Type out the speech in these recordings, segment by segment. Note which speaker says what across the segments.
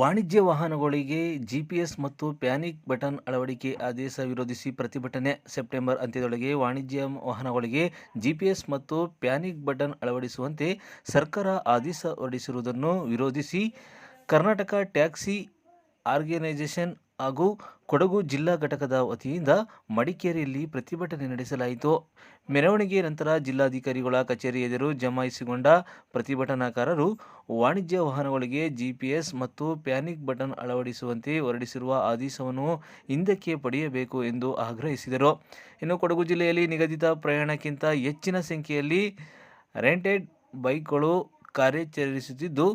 Speaker 1: ವಾಣಿಜ್ಯ ವಾಹನಗಳಿಗೆ ಜಿಪಿಎಸ್ ಮತ್ತು ಪ್ಯಾನಿಕ್ ಬಟನ್ ಅಳವಡಿಕೆ ಆದೇಶ ವಿರೋಧಿಸಿ ಪ್ರತಿಭಟನೆ. ಸೆಪ್ಟೆಂಬರ್ ಅಂತ್ಯದೊಳಗೆ ವಾಣಿಜ್ಯ ವಾಹನಗಳಿಗೆ ಜಿಪಿಎಸ್ ಮತ್ತು ಪ್ಯಾನಿಕ್ ಬಟನ್ ಅಳವಡಿಸುವಂತೆ ಸರ್ಕಾರ ಆದೇಶ ಹೊರಡಿಸಿರುವುದನ್ನು ವಿರೋಧಿಸಿ ಕರ್ನಾಟಕ ಟ್ಯಾಕ್ಸಿ ಆರ್ಗನೈಸೇಷನ್ ಹಾಗೂ ಕೊಡಗು ಜಿಲ್ಲಾ ಘಟಕದ ವತಿಯಿಂದ ಮಡಿಕೇರಿಯಲ್ಲಿ ಪ್ರತಿಭಟನೆ ನಡೆಸಲಾಯಿತು. ಮೆರವಣಿಗೆ ನಂತರ ಜಿಲ್ಲಾಧಿಕಾರಿಗಳ ಕಚೇರಿ ಎದುರು ಜಮಾಯಿಸಿಕೊಂಡ ಪ್ರತಿಭಟನಾಕಾರರು ವಾಣಿಜ್ಯ ವಾಹನಗಳಿಗೆ ಜಿಪಿಎಸ್ ಮತ್ತು ಪ್ಯಾನಿಕ್ ಬಟನ್ ಅಳವಡಿಸುವಂತೆ ಹೊರಡಿಸಿರುವ ಆದೇಶವನ್ನು ಹಿಂದಕ್ಕೆ ಪಡೆಯಬೇಕು ಎಂದು ಆಗ್ರಹಿಸಿದರು. ಇನ್ನು ಕೊಡಗು ಜಿಲ್ಲೆಯಲ್ಲಿ ನಿಗದಿತ ಪ್ರಯಾಣಕ್ಕಿಂತ ಹೆಚ್ಚಿನ ಸಂಖ್ಯೆಯಲ್ಲಿ ರೆಂಟೆಡ್ ಬೈಕ್ಗಳು ಕಾರ್ಯಾಚರಿಸುತ್ತಿದ್ದು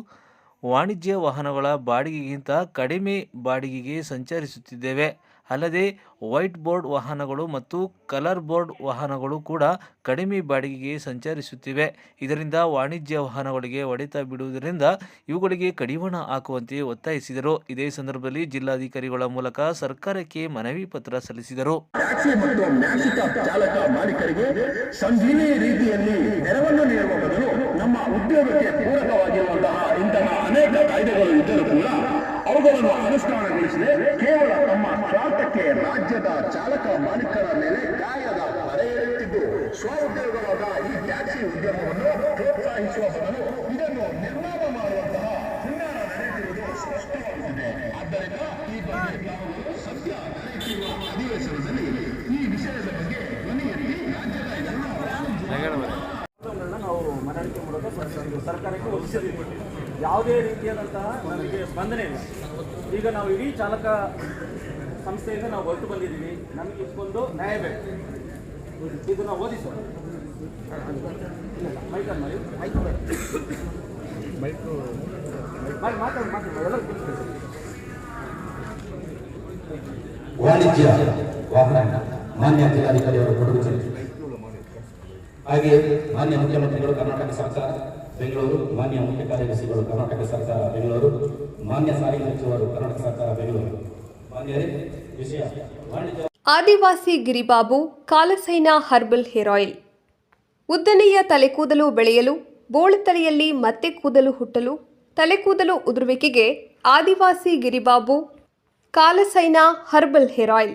Speaker 1: ವಾಣಿಜ್ಯ ವಾಹನಗಳ ಬಾಡಿಗೆಗಿಂತ ಕಡಿಮೆ ಬಾಡಿಗೆಗೆ ಸಂಚರಿಸುತ್ತಿದ್ದೇವೆ. ಅಲ್ಲದೆ ವೈಟ್ ಬೋರ್ಡ್ ವಾಹನಗಳು ಮತ್ತು ಕಲರ್ ಬೋರ್ಡ್ ವಾಹನಗಳು ಕೂಡ ಕಡಿಮೆ ಬಾಡಿಗೆಗೆ ಸಂಚರಿಸುತ್ತಿವೆ. ಇದರಿಂದ ವಾಣಿಜ್ಯ ವಾಹನಗಳಿಗೆ ಹೊಡೆತ ಬಿಡುವುದರಿಂದ ಇವುಗಳಿಗೆ ಕಡಿವಾಣ ಹಾಕುವಂತೆ ಒತ್ತಾಯಿಸಿದರು. ಇದೇ ಸಂದರ್ಭದಲ್ಲಿ ಜಿಲ್ಲಾಧಿಕಾರಿಗಳ ಮೂಲಕ ಸರ್ಕಾರಕ್ಕೆ ಮನವಿ ಪತ್ರ ಸಲ್ಲಿಸಿದರು.
Speaker 2: ಮಾಲೀಕರಿಗೆ ಸಂಜೀವಿ ರೀತಿಯಲ್ಲಿ ನೆರವನ್ನು ನೀಡುವ ಬದಲು ನಮ್ಮ ಉದ್ಯೋಗಕ್ಕೆ ಕಾಯ್ದೆಗಳು ಇದ್ದರೂ ಕೂಡ ಅವುಗಳನ್ನು ಅನುಷ್ಠಾನಗೊಳಿಸದೆ ಕೇವಲ ತಮ್ಮ ಸ್ವಾರ್ಥಕ್ಕೆ ರಾಜ್ಯದ ಚಾಲಕ ಮಾಲೀಕರ ಮೇಲೆ ಗಾಯದ ಹೊರೆ ಎಳೆಯುತ್ತಿದ್ದು ಸ್ವ ಉದ್ಯೋಗವಾದ ಈ ಟ್ಯಾಕ್ಸಿ ಉದ್ಯಮವನ್ನು ಪ್ರೋತ್ಸಾಹಿಸುವ ಬದಲು ಇದನ್ನು ನಿರ್ಮಾಣ ಮಾಡುವಂತಹ ಹುನ್ನಾರ ನಡೆಯುತ್ತಿರುವುದು ಸ್ಪಷ್ಟವಾಗುತ್ತಿದೆ. ಆದ್ದರಿಂದ ಈ ಬಗ್ಗೆ ನಾವು ಸದ್ಯ ನಡೆಯುತ್ತಿರುವ ಅಧಿವೇಶನದಲ್ಲಿ ಈ ವಿಷಯದ ಬಗ್ಗೆ ಧ್ವನಿ ಎತ್ತಿ ರಾಜ್ಯದ ಎಲ್ಲ
Speaker 3: ನಾವು ಮನವರಿಕೆ ಮೂಲಕ ಸರ್- ಸರ್ಕಾರಕ್ಕೆ ಒಪ್ಪಿಸಿದ್ದೀವಿ ಯಾವುದೇ ರೀತಿಯಾದಂತಹ ನಮಗೆ ಸ್ಪಂದನೆ ಇಲ್ಲ. ಈಗ ನಾವು ಇಡೀ ಚಾಲಕ ಸಂಸ್ಥೆಯಿಂದ ನಾವು ಹೊರಟು ಬಂದಿದ್ದೀವಿ. ನಮಗೆ ಇಷ್ಟೊಂದು ನ್ಯಾಯ ಬೇಕು. ನಾವು ಓದಿಸೋ ಮೈಕಲ್ ಮಾಡಿ. ಮಾಡಿ ಮಾತಾಡಿ ಮಾತಾಡಿ. ಕೂತ್ಕೊಳ್ಳಿ.
Speaker 4: ವಾಣಿಜ್ಯ ವಾಹನ ಮಾನ್ಯ ಜಿಲ್ಲಾಧಿಕಾರಿಯವರು ಕೊಡುಗೆ. ಕೊಡಗು ಹಾಗೆ ಮಾನ್ಯ ಮುಖ್ಯಮಂತ್ರಿಗಳು ಕರ್ನಾಟಕ ಸರ್ಕಾರ ಬೆಂಗಳೂರು ಮಾನ್ಯ ಮುಖ್ಯ ಕಾರ್ಯದರ್ಶಿಗಳು ಕರ್ನಾಟಕ ಸರ್ಕಾರ ಬೆಂಗಳೂರು, ಮಾನ್ಯ ಸಾರಿಗೆ ಸಚಿವರು ಕರ್ನಾಟಕ ಸರ್ಕಾರ ಬೆಂಗಳೂರು. ಮಾನ್ಯರೇ, ವಿಷಯ
Speaker 5: ಆದಿವಾಸಿ ಗಿರಿಬಾಬು, ಕಾಲಸೈನ ಹರ್ಬಲ್ ಹೇರ್ ಆಯಿಲ್. ಉದ್ದನೆಯ ತಲೆಕೂದಲು ಬೆಳೆಯಲು, ಬೋಳು ತಲೆಯಲ್ಲಿ ಮತ್ತೆ ಕೂದಲು ಹುಟ್ಟಲು, ತಲೆಕೂದಲು ಉದುರುವಿಕೆಗೆ ಆದಿವಾಸಿ ಗಿರಿಬಾಬು, ಕಾಲಸೈನ herbal hair oil.